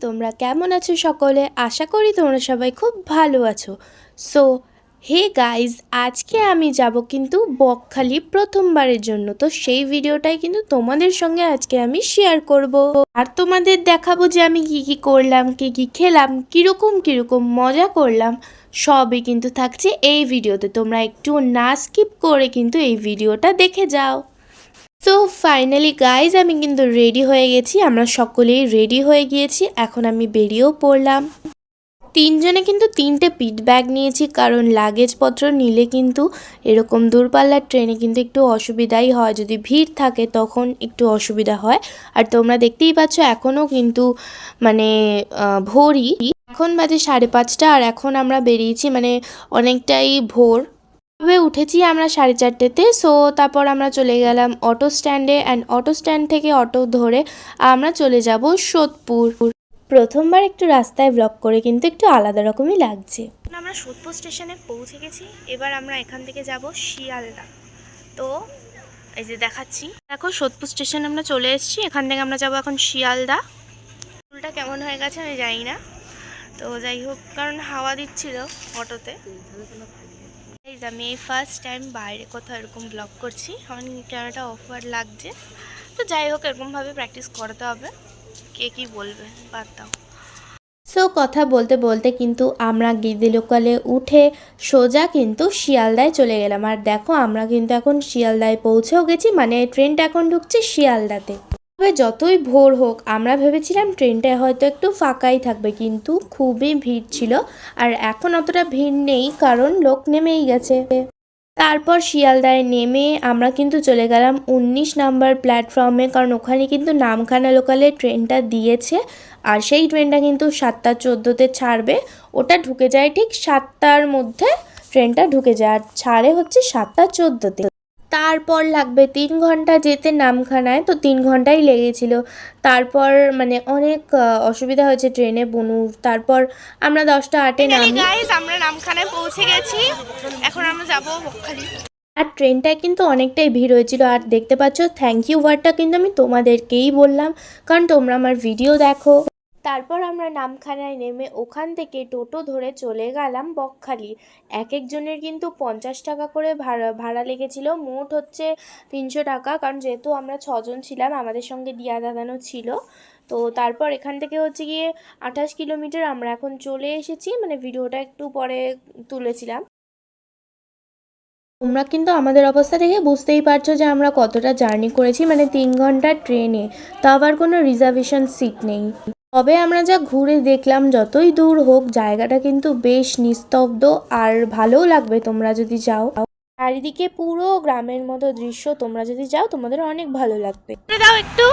তোমরা কেমন আছো সকলে? আশা করি তোমরা সবাই খুব ভালো আছো। সো হে গাইজ আজকে আমি যাব কিন্তু বকখালি প্রথমবারের জন্য। তো সেই ভিডিওটাই কিন্তু তোমাদের সঙ্গে আজকে আমি শেয়ার করব। আর তোমাদের দেখাবো যে আমি কি কি করলাম, কি কি খেলাম, কীরকম কীরকম মজা করলাম, সবই কিন্তু থাকছে এই ভিডিওতে। তোমরা একটু না স্কিপ করে কিন্তু এই ভিডিওটা দেখে যাও। সো ফাইনালি গাইজ আমি কিন্তু রেডি হয়ে গেছি। আমরা সকলেই রেডি হয়ে গিয়েছি। এখন আমি বেরিয়েও পড়লাম। তিনজনে কিন্তু তিনটে পিট ব্যাগ নিয়েছি, কারণ লাগেজপত্র নিলে কিন্তু এরকম দূরপাল্লার ট্রেনে কিন্তু একটু অসুবিধাই হয়। যদি ভিড় থাকে, তখন একটু অসুবিধা হয়। আর তোমরা দেখতেই পাচ্ছ, এখনও কিন্তু মানে ভোরই। এখন বাজে সাড়ে পাঁচটা, আর এখন আমরা বেরিয়েছি মানে অনেকটাই ভোর। তবে উঠেছি আমরা সাড়ে চারটেতে। সো তারপর আমরা চলে গেলাম অটো স্ট্যান্ডে অ্যান্ড অটো স্ট্যান্ড থেকে অটো ধরে আমরা চলে যাব সোদপুর। প্রথমবার একটু রাস্তায় ব্লক করে কিন্তু একটু আলাদা রকমই লাগছে। আমরা সোদপুর স্টেশনে পৌঁছে গেছি। এবার আমরা এখান থেকে যাব শিয়ালদা। তো, এই যে দেখাচ্ছি। দেখো, সোদপুর স্টেশন আমরা চলে এসেছি। এখান থেকে আমরা যাব এখন শিয়ালদা। ফুলটা কেমন হয়ে গেছে আমি জানি না। তো, যাই হোক, কারণ হাওয়া দিচ্ছিল অটোতে। গাইজ আমি এই ফার্স্ট টাইম বাইরে কোথাও এরকম ব্লগ করছি। আমার ক্যামেরাটা অফার লাগছে। তো যাই হোক, এরকমভাবে প্র্যাকটিস করতে হবে। কে কি বলবে? বাদ দাও। সো কথা বলতে বলতে কিন্তু আমরা গিদি লোকালে উঠে সোজা কিন্তু শিয়ালদায় চলে গেলাম। আর দেখো, আমরা কিন্তু এখন শিয়ালদায় পৌঁছেও গেছি। মানে ট্রেনটা এখন ঢুকছে শিয়ালদাতে। তবে যতই ভোর হোক, আমরা ভেবেছিলাম ট্রেনটায় হয়তো একটু ফাঁকাই থাকবে, কিন্তু খুবই ভিড় ছিল আর এখন অতটা ভিড় নেই, কারণ লোক নেমেই গেছে। তারপর শিয়ালদায় নেমে আমরা কিন্তু চলে গেলাম উনিশ নাম্বার প্ল্যাটফর্মে, কারণ ওখানে কিন্তু নামখানা লোকালে ট্রেনটা দিয়েছে আর সেই ট্রেনটা কিন্তু সাতটা চোদ্দোতে ছাড়বে। ওটা ঢুকে যায় ঠিক সাতটার মধ্যে ট্রেনটা ঢুকে যায়, আর ছাড়ে হচ্ছে সাতটা চোদ্দোতে। তারপর লাগবে তিন ঘণ্টা যেতে নামখানায় তো তিন ঘন্টাই লেগেছিল। তারপর মানে অনেক অসুবিধা হয়েছে ট্রেনে বনুর তারপর আমরা দশটা আটে নামি। আমরা নামখানায় পৌঁছে গেছি। এখন আমরা যাব বকখালি আর ট্রেনটায় কিন্তু অনেকটাই ভিড় হয়েছিল। আর দেখতে পাচ্ছ থ্যাংক ইউ ওয়ার্ডটা কিন্তু আমি তোমাদেরকেই বললাম। কারণ তোমরা আমার ভিডিও দেখো। তারপর আমরা নামখানায় নেমে ওখান থেকে টোটো ধরে চলে গেলাম বকখালি। এক একজনের কিন্তু পঞ্চাশ টাকা করে ভাড়া ভাড়া লেগেছিল। মোট হচ্ছে তিনশো টাকা। কারণ যেহেতু আমরা ছজন ছিলাম, আমাদের সঙ্গে দিয়া দাদানো ছিল। তো তারপর এখান থেকে হচ্ছে গিয়ে আঠাশ কিলোমিটার আমরা এখন চলে এসেছি। মানে ভিডিওটা একটু পরে তুলেছিলাম। তোমরা কিন্তু আমাদের অবস্থা দেখে বুঝতেই পারছ যে আমরা কতটা জার্নি করেছি মানে তিন ঘণ্টার ট্রেনে। তা আবার কোনো রিজার্ভেশন সিট নেই। তবে আমরা যা ঘুরে দেখলাম যতই দূর হোক জায়গাটা কিন্তু বেশ নিস্তব্ধ আর ভালোও লাগবে তোমরা যদি যাও। চারিদিকে পুরো গ্রামের মতো দৃশ্য তোমরা যদি যাও তোমাদের অনেক ভালো লাগবে। দাও একটু।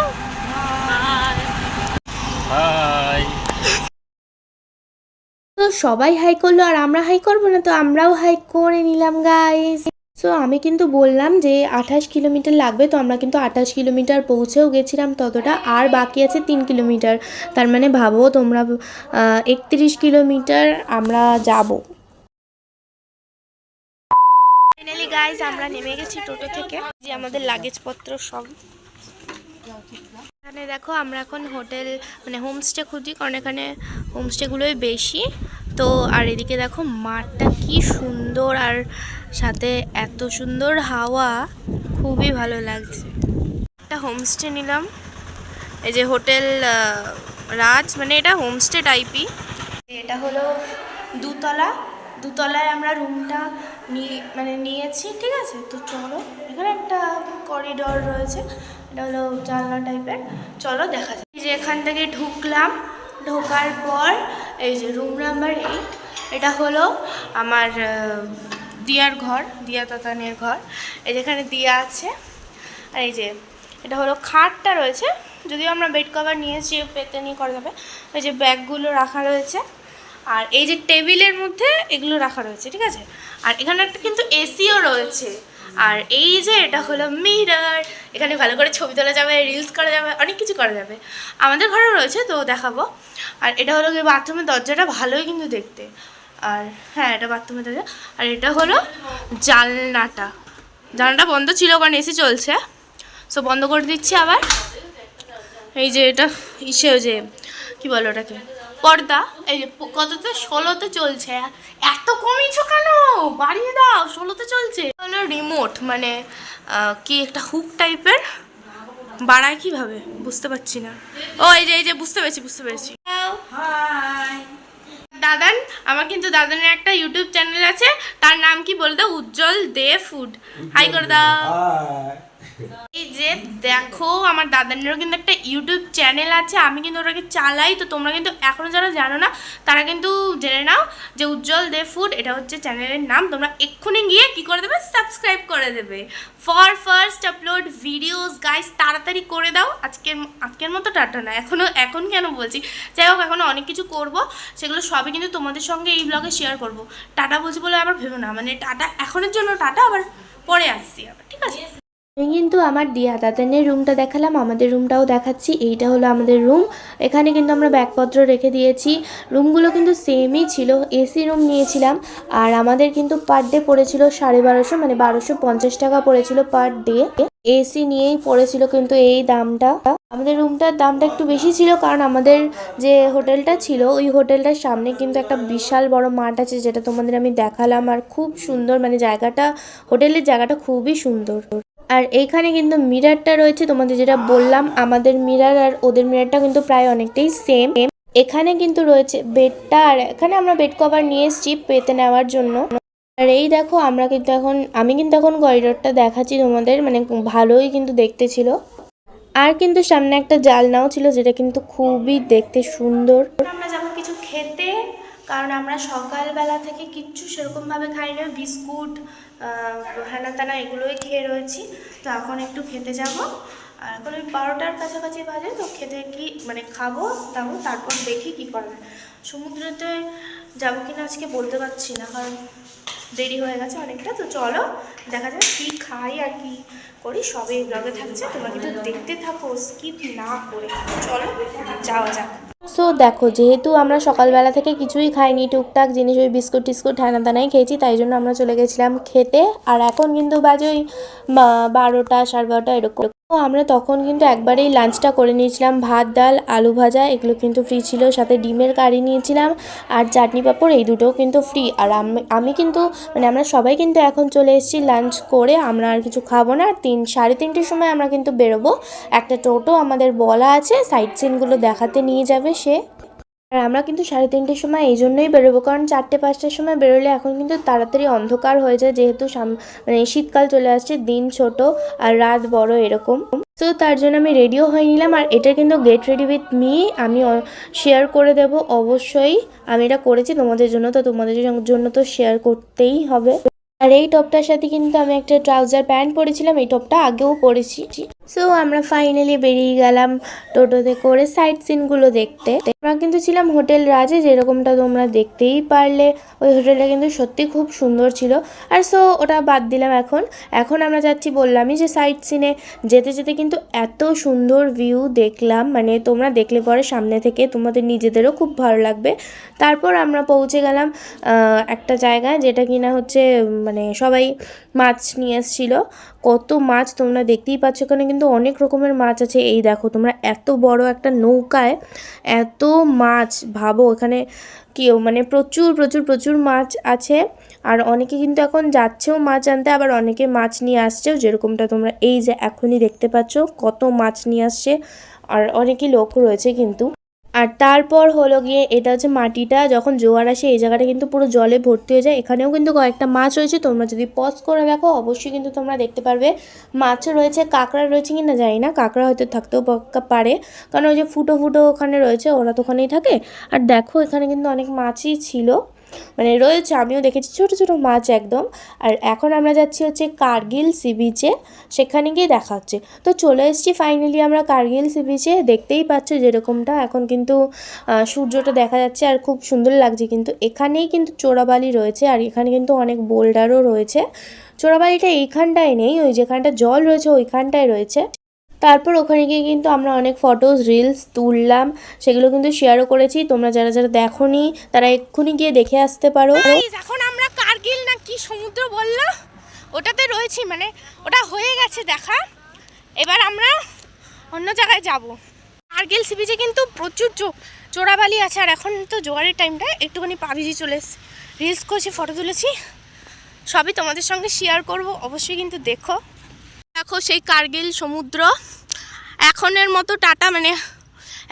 তো সবাই হাই করল আর আমরা হাই করব না তো আমরাও হাই করে নিলাম গাইস সো আমি কিন্তু বললাম যে আঠাশ কিলোমিটার লাগবে, তো আমরা কিন্তু আঠাশ কিলোমিটার পৌঁছেও গেছিলাম, ততটা আর বাকি আছে তিন কিলোমিটার। তার মানে ভাবো তোমরা একত্রিশ কিলোমিটার আমরা যাব। ফাইনালি গাইজ আমরা নেমে গেছি টোটো থেকে। যে আমাদের লাগেজপত্র সব। এখানে দেখো আমরা এখন হোটেল মানে হোমস্টে খুঁজি, কারণ এখানে হোমস্টেগুলোই বেশি। তো আর এদিকে দেখো মাঠটা কি সুন্দর আর সাথে এত সুন্দর হাওয়া, খুবই ভালো লাগছে। একটা হোমস্টে নিলাম। এই যে হোটেল রাজ মানে এটা হোমস্টে টাইপই এটা হলো দুতলা। দুতলায় আমরা রুমটা নিয়ে মানে নিয়েছি, ঠিক আছে? তো চলো, এখানে একটা করিডর রয়েছে, এটা হলো জানলা টাইপের চলো, দেখা যায় এই যে এখান থেকে ঢুকলাম, ঢোকার পর এই যে রুম নাম্বার এইট এটা হলো আমার দিয়ার ঘর, দিয়া তাতানের ঘর। এই যেখানে দিয়া আছে, আর এই যে এটা হলো খাটটা রয়েছে, যদিও আমরা বেড কভার নিয়েছি, পেতে নিয়ে করা যাবে। ওই যে ব্যাগগুলো রাখা রয়েছে আর এই যে টেবিলের মধ্যে এগুলো রাখা রয়েছে, ঠিক আছে? আর এখানে একটা কিন্তু এসিও রয়েছে। আর এই যে এটা হলো মিরার, এখানে ভালো করে ছবি তোলা যাবে রিলস করা যাবে, অনেক কিছু করা যাবে। আমাদের ঘরেও রয়েছে, তো দেখাবো। আর এটা হলো বাথরুমের দরজাটা ভালোই কিন্তু দেখতে। আর হ্যাঁ এটা বাথরুমের দরজা। আর এটা হলো জানলাটা। জানলাটা বন্ধ ছিল, কারণ এসি চলছে। সো বন্ধ করে দিচ্ছি আবার। এই যে এটা, ইসে যে, কি বলো ওটাকে? পর্দা এই যে কততে ষোলোতে চলছে। এত কমিয়েছো কেন? বাড়িয়ে দাও ষোলোতে চলছে। হলো রিমোট মানে কি একটা হুক টাইপের বাড়ায় কীভাবে? বুঝতে পারছি না। ও এই যে এই যে বুঝতে পেরেছি বুঝতে পেরেছি। দাদান আমার কিন্তু দাদানের একটা ইউটিউব চ্যানেল আছে। তার নাম কি বলে দাও উজ্জ্বল দে ফুড। হাই করে দাও। এই যে দেখো, আমার দাদানেরও কিন্তু একটা ইউটিউব চ্যানেল আছে, আমি কিন্তু ওটাকে চালাই, তো তোমরা কিন্তু এখনও যারা জানো না, তারা কিন্তু জেনে নাও যে উজ্জ্বল দে ফুড এটা হচ্ছে চ্যানেলের নাম, তোমরা এক্ষুনি গিয়ে কি করে দেবে? সাবস্ক্রাইব করে দেবে। For first upload videos guys তাড়াতাড়ি করে দাও। আজকের আজকের মতো টাটা না এখনও এখন কেন বলছি? যাই হোক এখনও অনেক কিছু করব, সেগুলো সবই কিন্তু তোমাদের সঙ্গে এই ব্লগে শেয়ার করব। টাটা বলছি বলে আবার ভেবো না মানে টাটা এখনের জন্য, টাটা আবার পরে আসছি আবার, ঠিক আছে? কিন্তু আমার দিয়া দাদানের রুমটা দেখালাম, আমাদের রুমটাও দেখাচ্ছি, এইটা হলো আমাদের রুম এখানে কিন্তু আমরা ব্যাগপত্র রেখে দিয়েছি। রুমগুলো কিন্তু সেমই ছিল এসি রুম নিয়েছিলাম, আর আমাদের কিন্তু পার ডে পড়েছিল সাড়ে বারোশো মানে বারোশো পঞ্চাশ টাকা পড়েছিল পার ডে এসি নিয়েই পড়েছিল কিন্তু এই দামটা। আমাদের রুমটার দামটা একটু বেশি ছিল, কারণ আমাদের যে হোটেলটা ছিল, ওই হোটেলটার সামনে কিন্তু একটা বিশাল বড় মাঠ আছে, যেটা তোমাদের আমি দেখালাম, আর খুব সুন্দর মানে জায়গাটা, হোটেলের জায়গাটা খুবই সুন্দর। আর এইখানে কিন্তু মিরারটা রয়েছে, তোমাদের যেটা বললাম, আমাদের মিরার আর ওদের মিরারটা কিন্তু প্রায় অনেকটাই সেম এখানে কিন্তু রয়েছে বেডটা, আর এখানে আমরা বেড কভার নিয়ে এসেছি পেতে নেওয়ার জন্য। আর এই দেখো, আমরা কিন্তু এখন, আমি কিন্তু এখন করিডোরটা দেখাচ্ছি তোমাদের মানে ভালোই কিন্তু দেখতে ছিল। আর কিন্তু সামনে একটা জালনাও ছিল, যেটা কিন্তু খুবই দেখতে সুন্দর আমরা যাব কিছু খেতে কারণ আমরা সকালবেলা থেকে কিচ্ছু সেরকমভাবে খাই না, বিস্কুট হ্যানা তানা এগুলোই খেয়ে রয়েছি। তো এখন একটু খেতে যাব। আর এখন ওই বারোটার কাছাকাছি বাজে, তো খেতে কি মানে খাব তাবো তারপর দেখি কি করা সমুদ্রেতে যাব কিনা আজকে বলতে পারছি না, কারণ দেরি হয়ে গেছে অনেকটা, তো চলো দেখা যাক কী খাই আর কি করি। সবে ব্লগে থাকছে, তোমরা কিন্তু দেখতে থাকো স্কিপ না করে। চলো, যাওয়া যাক। সো দেখো, যেহেতু আমরা সকালবেলা থেকে কিছুই খাইনি, টুকটাক জিনিস, ওই বিস্কুট টিস্কুট ঠানা দানাই খেয়েছি, তাই জন্য আমরা চলে গেছিলাম খেতে। আর এখন কিন্তু বাজে ওই বারোটা, সাড়ে বারোটা, এরকম। আমরা তখন কিন্তু একবারেই লাঞ্চটা করে নিয়েছিলাম। ভাত, ডাল, আলু ভাজা, এগুলো কিন্তু ফ্রি ছিল। সাথে ডিমের কারি নিয়েছিলাম আর চাটনি পাঁপড়, এই দুটোও কিন্তু ফ্রি আর আমি কিন্তু মানে আমরা সবাই কিন্তু এখন চলে এসেছি লাঞ্চ করে। আমরা আর কিছু খাব না। আর তিন, সাড়ে তিনটের সময় আমরা কিন্তু বেরোবো। একটা টোটো আমাদের বলা আছে। সাইট সিনগুলো দেখাতে নিয়ে যাবে সে। আর আমরা কিন্তু সাড়ে তিনটের সময় এই জন্যই বেরোবো, কারণ চারটে পাঁচটার সময় বেরোলে এখন কিন্তু তাড়াতাড়ি অন্ধকার হয়ে যায়, যেহেতু মানে শীতকাল চলে আসছে, দিন ছোট আর রাত বড় এরকম। তো তার জন্য আমি রেডিও হয়ে নিলাম, আর এটা কিন্তু গেট রেডি উইথ মি আমি শেয়ার করে দেব, অবশ্যই। আমি এটা করেছি তোমাদের জন্য, তো তোমাদের জন্য তো শেয়ার করতেই হবে। আর এই টপটার সাথে কিন্তু আমি একটা ট্রাউজার প্যান্ট পরেছিলাম, এই টপটা আগেও পরেছি। সো আমরা ফাইনালি বেরিয়ে গেলাম টোটোতে করে সাইট সিনগুলো দেখতে। আমরা কিন্তু ছিলাম হোটেল রাজে, যেরকমটা তোমরা দেখতেই পারলে। ওই হোটেলটা কিন্তু সত্যি খুব সুন্দর ছিল। আর সো ওটা বাদ দিলাম এখন। এখন আমরা যাচ্ছি বললামই যে সাইট সিনে যেতে যেতে কিন্তু এত সুন্দর ভিউ দেখলাম। মানে তোমরা দেখলে পরে সামনে থেকে তোমাদের নিজেদেরও খুব ভালো লাগবে। তারপর আমরা পৌঁছে গেলাম একটা জায়গায় যেটা কিনা হচ্ছে মানে সবাই মাছ নিয়ে এসেছিল। কত মাছ তোমরা দেখতেই পাচ্ছ। ওখানে কিন্তু অনেক রকমের মাছ আছে। এই দেখো, তোমরা এত বড় একটা নৌকায় এত মাছ ভাবো। এখানে কেউ মানে প্রচুর প্রচুর প্রচুর মাছ আছে। আর অনেকে কিন্তু এখন যাচ্ছেও মাছ আনতে, আবার অনেকে মাছ নিয়ে আসছেও। যেরকমটা তোমরা এই যে এখনই দেখতে পাচ্ছ, কত মাছ নিয়ে আসছে। আর অনেকই লোক রয়েছে কিন্তু। আর তারপর হলো গিয়ে এটা হচ্ছে মাটিটা, যখন জোয়ার আসে এই জায়গাটা কিন্তু পুরো জলে ভর্তি হয়ে যায়। এখানেও কিন্তু কয়েকটা মাছ রয়েছে, তোমরা যদি পজ করে দেখো, অবশ্যই কিন্তু তোমরা দেখতে পারবে। মাছও রয়েছে, কাঁকড়া রয়েছে কি না জানি না, কাঁকড়া হয়তো থাকতেও পারে। কারণ ওই যে ফুটো ফুটো ওখানে রয়েছে, ওরা তো ওখানেই থাকে। আর দেখো এখানে কিন্তু অনেক মাছই ছিল। মানে রয়েছে, আমিও দেখেছি, ছোট ছোট মাছ একদম। আর এখন আমরা যাচ্ছি হচ্ছে কার্গিল সি বিচে সেখানে গিয়ে দেখা হচ্ছে। তো চলে এসেছি ফাইনালি আমরা কার্গিল সি বিচে দেখতেই পাচ্ছ যেরকমটা এখন কিন্তু সূর্যটা দেখা যাচ্ছে আর খুব সুন্দর লাগছে কিন্তু এখানেই কিন্তু চোরাবালি রয়েছে আর এখানে কিন্তু অনেক বোল্ডারও রয়েছে। চোরাবালিটা এইখানটায় নেই, ওই যেখানটা জল রয়েছে ওইখানটায় রয়েছে। তারপর ওখানে গিয়ে কিন্তু আমরা অনেক ফটোস রিলস তুললাম। সেগুলো কিন্তু শেয়ারও করেছি। তোমরা যারা যারা দেখোনি, তারা এক্ষুনি গিয়ে দেখে আসতে পারো। এখন আমরা কার্গিল না কি সমুদ্র বলল? ওটাতে রয়েছি মানে ওটা হয়ে গেছে দেখা। এবার আমরা অন্য জায়গায় যাব। কার্গিল সি বিচে কিন্তু প্রচুর চোরাবালি আছে। আর এখন তো জোয়ারের টাইমটা একটুখানি পা চলে এসেছি রিলস করছি ফটো তুলেছি। সবই তোমাদের সঙ্গে শেয়ার করব। অবশ্যই কিন্তু দেখো। দেখো সেই কার্গিল সমুদ্র। এখনের মতো টাটা মানে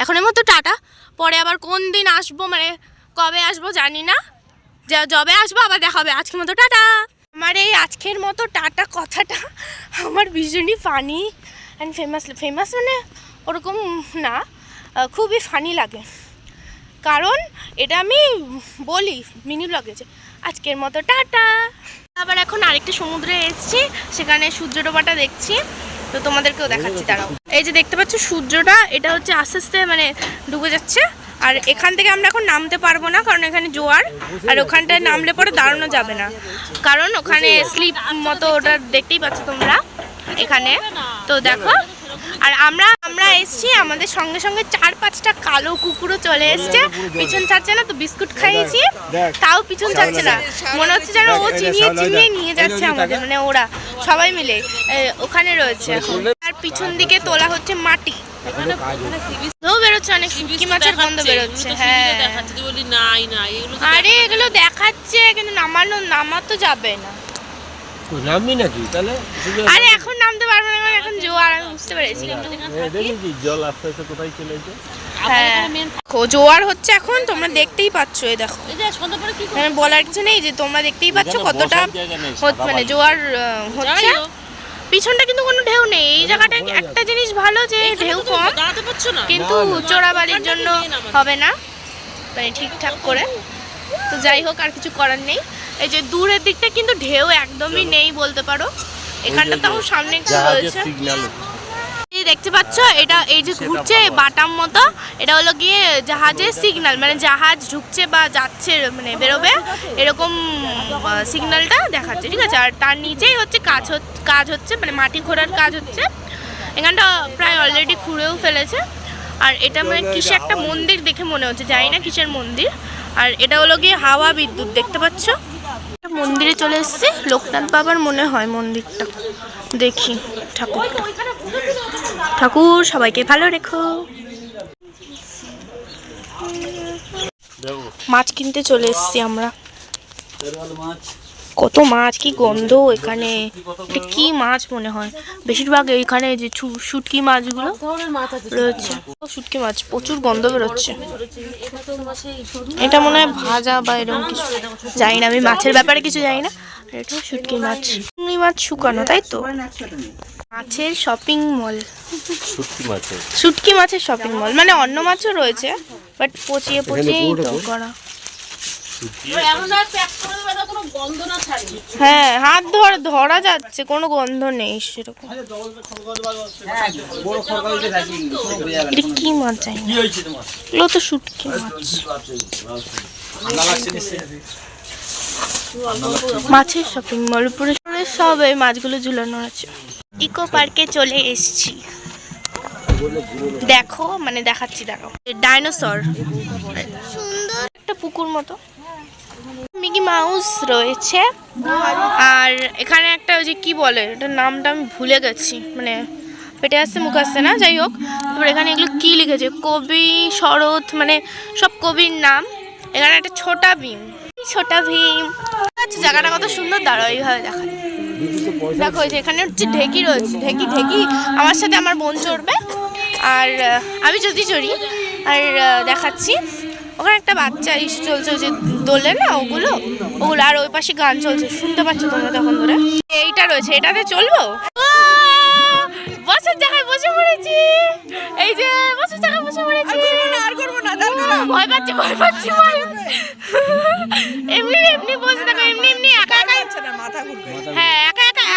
এখনের মতো টাটা। পরে আবার কোন দিন আসব মানে কবে আসব জানি না। যবে আসব আবার দেখা হবে। আজকের মতো টাটা। আমার এই আজকের মতো টাটা কথাটা আমার ভীষণই ফানি অ্যান্ড ফেমাস ফেমাস মানে ওরকম না, খুবই ফানি লাগে। কারণ এটা আমি বলি মিনি ব্লগে আজকের মতো টাটা। আবার এখন আরেকটা সমুদ্রে এসেছি সেখানে সূর্য ডোবাটা দেখছি। তো তোমাদেরকেও দেখাচ্ছি দাঁড়াও। এই যে দেখতে পাচ্ছ সূর্যটা এটা হচ্ছে আস্তে আস্তে মানে ডুবে যাচ্ছে। আর এখান থেকে আমরা এখন নামতে পারব না কারণ এখানে জোয়ার। আর ওখানটায় নামলে পরে দাঁড়ানো যাবে না। কারণ ওখানে স্লিপ মতো ওটা দেখতেই পাচ্ছ তোমরা এখানে। তো দেখো আর আমরা আমরা এসছি আমাদের সঙ্গে সঙ্গে চার পাঁচটা কালো কুকুরও চলে এসছে। পিছন ছাড়ছে না তো বিস্কুট খাইয়েছি। তাও পিছন ছাড়ছে না। মনে হচ্ছে যেন ও চিনিয়ে চিনিয়ে নিয়ে যাচ্ছে আমাদের। মানে ওরা সবাই মিলে ওখানে রয়েছে এখন। আর পিছন দিকে তোলা হচ্ছে মাটি। বেরোচ্ছে অনেক শুটকি মাছের গন্ধ বেরোচ্ছে হ্যাঁ। আরে এগুলো দেখাচ্ছে কিন্তু নামানো নামা তো যাবে না। নামবি নাকি? তাহলে আরে এখন নামতে পারব না এখন জোয়ার আমি বুঝতে পেরেছি। কিন্তু দেখি জল আস্তে আস্তে কোথায় চলে যায় হ্যাঁ। জোয়ার হচ্ছে এখন তোমরা দেখতেই পাচ্ছ এই দেখো। এই যে সন্ধ্যা পরে কি মানে বলার কিছু নেই যে তোমরা দেখতেই পাচ্ছ কতটা মানে জোয়ার হচ্ছে। পিছনটা কিন্তু কোনো ঢেউ নেই এই জায়গাটা একটা জিনিস ভালো যে ঢেউ কম কিন্তু। চোরাবালির জন্য হবে না। মানে ঠিকঠাক করে। তো যাই হোক আর কিছু করার নেই। এই যে দূরের দিকটা কিন্তু ঢেউ একদমই নেই বলতে পারো। এখানটা তাও সামনে একটু রয়েছে। দেখতে পাচ্ছ এটা এই যে ঘুরছে বাটাম মতো এটা হলো গিয়ে জাহাজের সিগন্যাল মানে জাহাজ ঢুকছে বা যাচ্ছে মানে বেরোবে এরকম সিগন্যালটা দেখাচ্ছে ঠিক আছে? আর তার নিচেই হচ্ছে কাজ কাজ হচ্ছে মানে মাটি খোঁড়ার কাজ হচ্ছে। এখানটা প্রায় অলরেডি খুঁড়েও ফেলেছে। আর এটা মানে কিসে একটা মন্দির দেখে মনে হচ্ছে জানি না কিসের মন্দির। আর এটা হলো গিয়ে হাওয়া বিদ্যুৎ দেখতে পাচ্ছ? মন্দিরে চলে এসেছি। লোকনাথ বাবার মনে হয় মন্দিরটা। দেখি ঠাকুর ঠাকুর সবাইকে ভালো রেখো। মাছ কিনতে চলে এসেছি আমরা। কত মাছ কি গন্ধ এখানে। এটা কি মাছ মনে হয়? বেশিরভাগ এইখানে যে শুটকি মাছগুলো রয়েছে। শুটকি মাছ প্রচুর গন্ধ বেরোচ্ছে। এটা মনে হয় ভাজা বা এরকম কিছু। জানি না আমি মাছের ব্যাপারে কিছু জানি না। এটা শুটকি মাছ। চিংড়ি মাছ শুকানো তাই তো? মাছের শপিং মল শুটকি মাছের। শপিং মল মানে অন্য মাছও রয়েছে বাট পচিয়ে পচিয়েই করা। হ্যাঁ হাত ধর ধরা যাচ্ছে কোনো গন্ধ নেই সেরকম। এটা কি মাছ এগুলো তো শুটকি মাছ। মাছের শপিং মল উপরে সব এই মাছগুলো ঝুলানো আছে। ইকো পার্কে চলে এসেছি। দেখো মানে দেখাচ্ছি দেখো ডাইনোসর সুন্দর একটা পুকুর মতো। মিকি মাউস রয়েছে। আর এখানে একটা ওই যে কি বলে, ওটার নামটা আমি ভুলে গেছি মানে পেটে আসছে, মুখ আসছে না, যাই হোক। তারপর এখানে এগুলো কি লিখেছে? কবি, শরৎ মানে সব কবির নাম। এখানে একটা ছোটা ভীম। ছোটা ভীম। আচ্ছা জায়গাটা কত সুন্দর, দাঁড়াও, এইভাবে দেখা দেখো যে এখানে হচ্ছে ঢেকি রয়েছে, ঢেকি ঢেকি। আমার সাথে আমার বোন চড়বে। আর আমি যদি চড়ি, আর দেখাচ্ছি। ওখানে একটা বাচ্চা ইস চলছে যে দোলে না ওগুলো? ওগুলো আর ওই পাশে গান চলছে শুনতে পাচ্ছ তোমরা তখন ধরে? এইটা রয়েছে এটাতে চলবো! বসার জায়গায় বসে পড়েছি। এই যে বসার জায়গায় বসে পড়েছি। আর করব না ভয় পাচ্ছি ভয় পাচ্ছি এমনি এমনি বসে থাকো এমনি এমনি একা একাই হ্যাঁ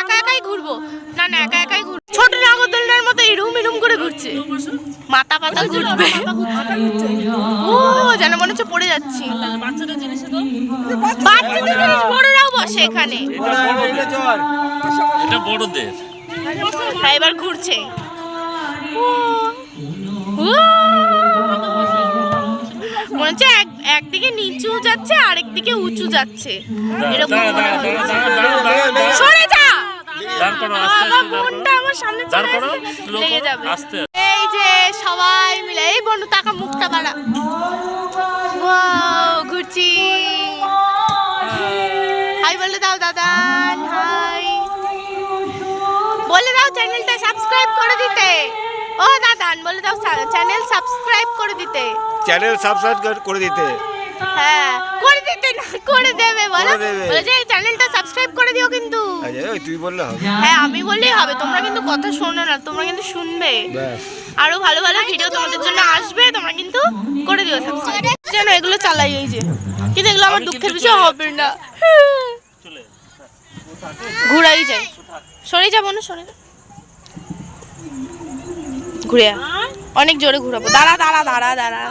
একা একা একা একাই ঘুরবো? না না একা একাই ঘুর ছোট নাগরদোলনার মতো এরুম এরুম করে ঘুরছে। মাথা পাতা ঘুরবে। ও যেন মনে হচ্ছে পড়ে যাচ্ছি। বাচ্চাদের জিনিসে তো। বাচ্চাদের জিনিস বড়রাও বসে এখানে। এটা বড়দের। হ্যাঁ এবার ঘুরছে। মনে হচ্ছে একদিকে নিচু যাচ্ছে আরেক দিকে উঁচু যাচ্ছে। এরকম মনে হচ্ছে সরে এই যে সবাই মিলে এই বন্ধু টাকা মুখটা বাড়া। ঘুরছি। হাই বলে দাও দাদা হাই। বলে দাও চ্যানেলটা সাবস্ক্রাইব করে দিতে। ও দাদান বলে দাও চ্যানেল সাবস্ক্রাইব করে দিতে। চ্যানেল সাবস্ক্রাইব করে দিতে। হ্যাঁ করে দিতে না করে দেবে বলো। বলে যে চ্যানেলটা সাবস্ক্রাইব করে দিও কিন্তু। ওই তুই বললে হবে। হ্যাঁ আমি বললেই হবে তোমরা কিন্তু কথা শোনো না তোমরা কিন্তু শুনবে। আরও ভালো ভালো ভিডিও তোমাদের জন্য আসবে তোমরা কিন্তু করে দিও সাবস্ক্রাইব যেন এগুলো চালাই এই যে কিন্তু এগুলো আমার দুঃখের বিষয় হবে না। চলে ঘুরাই যায় সরে যাব না সরে ঘুরে অনেক জোরে ঘুরাবো। দাঁড়া দাঁড়া দাঁড়া দাঁড়া।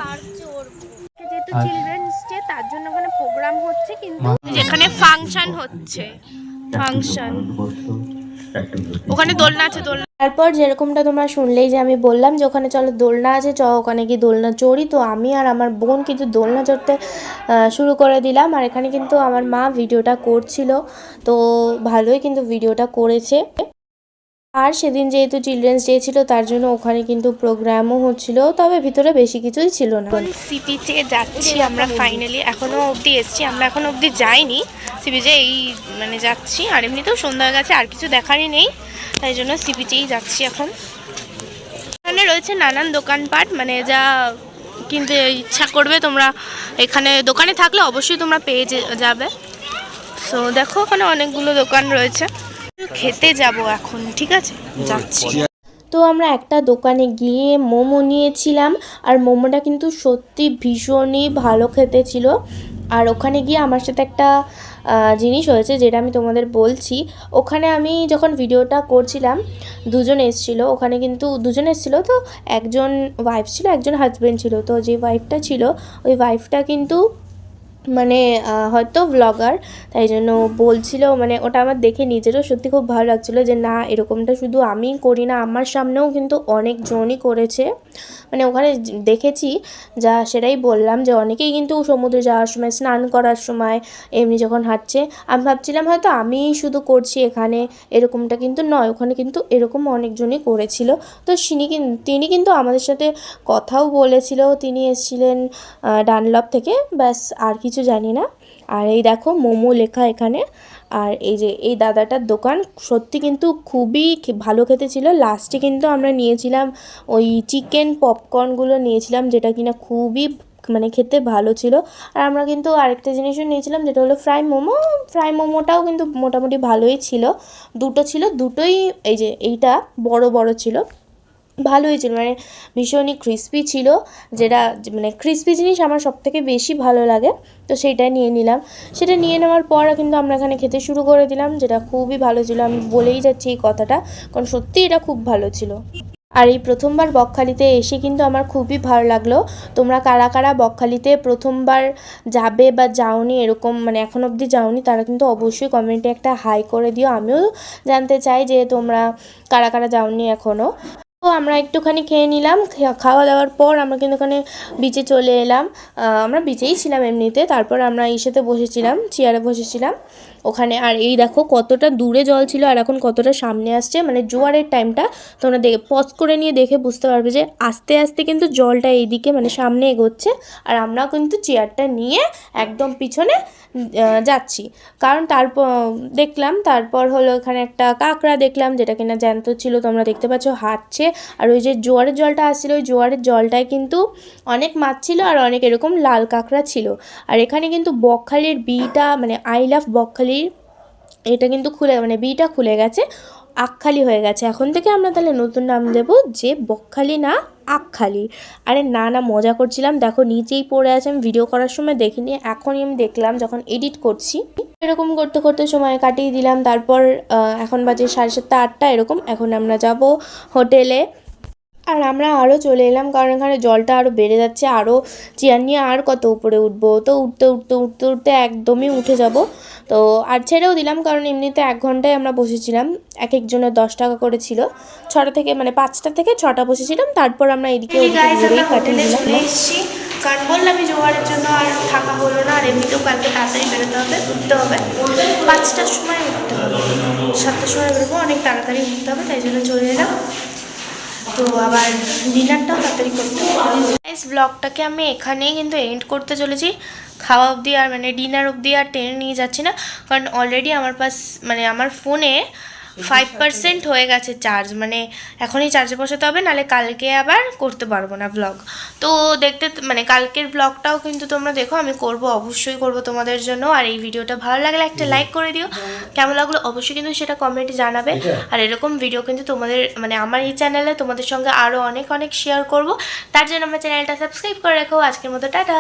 ডে তার জন্য ওখানে প্রোগ্রাম হচ্ছে কিন্তু যেখানে ফাংশন হচ্ছে। ফাংশন ওখানে দোলনা আছে দোলনা। তারপর যেরকমটা তোমরা শুনলেই যে আমি বললাম যে ওখানে চলো দোলনা আছে চ ওখানে গিয়ে দোলনা চড়ি। তো আমি আর আমার বোন কিন্তু দোলনা চড়তে শুরু করে দিলাম। আর এখানে কিন্তু আমার মা ভিডিওটা করছিল। তো ভালোই কিন্তু ভিডিওটা করেছে। আর সেদিন যেহেতু চিলড্রেন্স ডে ছিল, তার জন্য ওখানে কিন্তু প্রোগ্রামও হচ্ছিল, তবে ভিতরে বেশি কিছুই ছিল না। এখন সি বিচে যাচ্ছি আমরা ফাইনালি এখনও অবধি এসছি, আমরা এখনও অবধি যাইনি। সি বিচে এই মানে যাচ্ছি, আর এমনিতেও সন্ধ্যা গেছে, আর কিছু দেখারই নেই। তাই জন্য সি বিচেই যাচ্ছি এখন। এখানে রয়েছে নানান দোকানপাট মানে যা কিনতে ইচ্ছা করবে তোমরা এখানে দোকানে থাকলে অবশ্যই তোমরা পেয়ে যাবে। সো দেখো ওখানে অনেকগুলো দোকান রয়েছে। খেতে যাব এখন, ঠিক আছে? যাচ্ছি। তো আমরা একটা দোকানে গিয়ে মোমো নিয়েছিলাম, আর মোমোটা কিন্তু সত্যি ভীষণই ভালো খেতে ছিল। আর ওখানে গিয়ে আমার সাথে একটা জিনিস হয়েছে যেটা আমি তোমাদের বলছি। ওখানে আমি যখন ভিডিওটা করছিলাম, দুজন এসেছিল। ওখানে কিন্তু দুজন এসেছিল তো, একজন ওয়াইফ ছিল, একজন হাজব্যান্ড ছিল। তো যে ওয়াইফটা ছিল, ওই ওয়াইফটা কিন্তু মানে হয়তো ব্লগার তাই জন্য বলছিল মানে ওটা আমার দেখে নিজেরও সত্যি খুব ভালো লাগছিল যে, না, এরকমটা শুধু আমিই করি না, আমার সামনেও কিন্তু অনেকজনই করেছে। মানে ওখানে দেখেছি, যা সেটাই বললাম যে, অনেকেই কিন্তু সমুদ্রে যাওয়ার সময়, স্নান করার সময়, এমনি যখন হাঁটছে, আমি ভাবছিলাম হয়তো আমিই শুধু করছি এখানে, এরকমটা কিন্তু নয়, ওখানে কিন্তু এরকম অনেকজনই করেছিল। তো তিনি তিনি কিন্তু আমাদের সাথে কথাও বলেছিল, তিনি এসেছিলেন ডানলপ থেকে, ব্যাস, আর কিছু জানি না। আর এই দেখো মোমো লেখা এখানে। আর এই যে এই দাদাটার দোকান সত্যি কিন্তু খুবই ভালো খেতে ছিল। লাস্টে কিন্তু আমরা নিয়েছিলাম ওই চিকেন পপকর্নগুলো নিয়েছিলাম, যেটা কিনা খুবই মানে খেতে ভালো ছিল। আর আমরা কিন্তু আরেকটা জিনিসও নিয়েছিলাম, যেটা হলো ফ্রাই মোমো। ফ্রাই মোমোটাও কিন্তু মোটামুটি ভালোই ছিল। দুটো ছিল, দুটোই এই যে এইটা বড় বড় ছিল। ভালোই ছিল মানে ভীষণই ক্রিস্পি ছিল, যেটা মানে ক্রিস্পি জিনিস আমার সব থেকে বেশি ভালো লাগে, তো সেইটাই নিয়ে নিলাম। সেটা নিয়ে নেওয়ার পর কিন্তু আমরা এখানে খেতে শুরু করে দিলাম, যেটা খুবই ভালো ছিল, আমি বলেই যাচ্ছি এই কথাটা, কারণ সত্যি এটা খুব ভালো ছিল। আর এই প্রথমবার বকখালিতে এসে কিন্তু আমার খুবই ভালো লাগল। তোমরা কারা কারা বকখালিতে প্রথমবার যাবে বা যাওনি, এরকম মানে এখন অবধি যাওনি, তারা কিন্তু অবশ্যই কমেন্টে একটা হাই করে দিও। আমিও জানতে চাই যে তোমরা কারা কারা যাওনি এখনও তো আমরা একটুখানি খেয়ে নিলাম খাওয়া দাওয়ার পর আমরা কিন্তু ওখানে বিচে চলে এলাম। আমরা বিচেই ছিলাম এমনিতে, তারপর আমরা ইসেতে বসেছিলাম, চেয়ারে বসেছিলাম। ওখানে আর এই দেখো কতটা দূরে জল ছিল আর এখন কতটা সামনে আসছে মানে জোয়ারের টাইমটা তোমরা দেখে পজ করে নিয়ে দেখে বুঝতে পারবে যে আস্তে আস্তে কিন্তু জলটা এইদিকে মানে সামনে এগোচ্ছে আর আমরা কিন্তু চেয়ারটা নিয়ে একদম পিছনে যাচ্ছি। কারণ তারপর দেখলাম, তারপর হলো এখানে একটা কাঁকড়া দেখলাম, যেটা কিনা জ্যান্ত ছিল, তোমরা দেখতে পাচ্ছ, হাঁটছে। আর ওই যে জোয়ারের জলটা আসছিল, ওই জোয়ারের জলটায় কিন্তু অনেক মাছ ছিল আর অনেক এরকম লাল কাঁকড়া ছিল। আর এখানে কিন্তু বকখালির বিটা মানে আই লাভ বকখালির, এটা কিন্তু খুলে মানে বিটা খুলে গেছে। আখখালি হয়ে গেছে। এখন থেকে আমরা তাহলে নতুন নাম দেব যে বকখালি না আখখালি। আরে না না, মজা করছিলাম। দেখো, নিচেই পড়ে আছে। আমি ভিডিও করার সময় দেখিনি। এখনই আমি দেখলাম, যখন এডিট করছি। এরকম করতে করতে সময় কাটিয়ে দিলাম। তারপর এখন বাজে সাড়ে সাতটা, আটটা, এরকম। এখন আমরা যাব হোটেলে। আর আমরা আরও চলে এলাম কারণ এখানে জলটা আরও বেড়ে যাচ্ছে আরও চেয়ার নিয়ে আর কত উপরে উঠবো? তো উঠতে উঠতে উঠতে উঠতে একদমই উঠে যাব। তো আর ছেড়েও দিলাম কারণ এমনিতে এক ঘন্টায় আমরা বসেছিলাম এক একজনের দশ টাকা করে ছিল। ছটা থেকে মানে পাঁচটা থেকে ছটা বসেছিলাম তারপর আমরা এদিকে কাটিয়ে দিলাম। কারণ বললাম জোয়ারের জন্য আর থাকা হলো না আর এমনিতেও কালকে তাড়াতাড়ি বেরোতে হবে উঠতে হবে। পাঁচটার সময় উঠতে হবে। সাতটার সময় বেরোবো অনেক তাড়াতাড়ি উঠতে হবে তাই জন্য চলে এলাম। তো আবার ডিনারটাও তাড়াতাড়ি করতে ব্লগটাকে আমি এখানেই কিন্তু এন্ড করতে চলেছি। খাওয়া অবধি আর মানে ডিনার অবধি আর টেনে নিয়ে যাচ্ছি না। কারণ অলরেডি আমার পাস মানে আমার ফোনে ফাইভ পার্সেন্ট হয়ে গেছে চার্জ মানে এখনই চার্জে বসাতে হবে নাহলে কালকে আবার করতে পারব না ব্লগ তো দেখতে মানে কালকের ব্লগটাও কিন্তু তোমরা দেখো আমি করব অবশ্যই করব তোমাদের জন্য। আর এই ভিডিওটা ভালো লাগলে একটা লাইক করে দিও। কেমন লাগল অবশ্যই কিন্তু সেটা কমেন্টে জানাবে। আর এরকম ভিডিও কিন্তু তোমাদের মানে আমার এই চ্যানেলে তোমাদের সঙ্গে আরও অনেক অনেক শেয়ার করব। তার জন্য আমার চ্যানেলটা সাবস্ক্রাইব করে রাখো। আজকের মতো টাটা!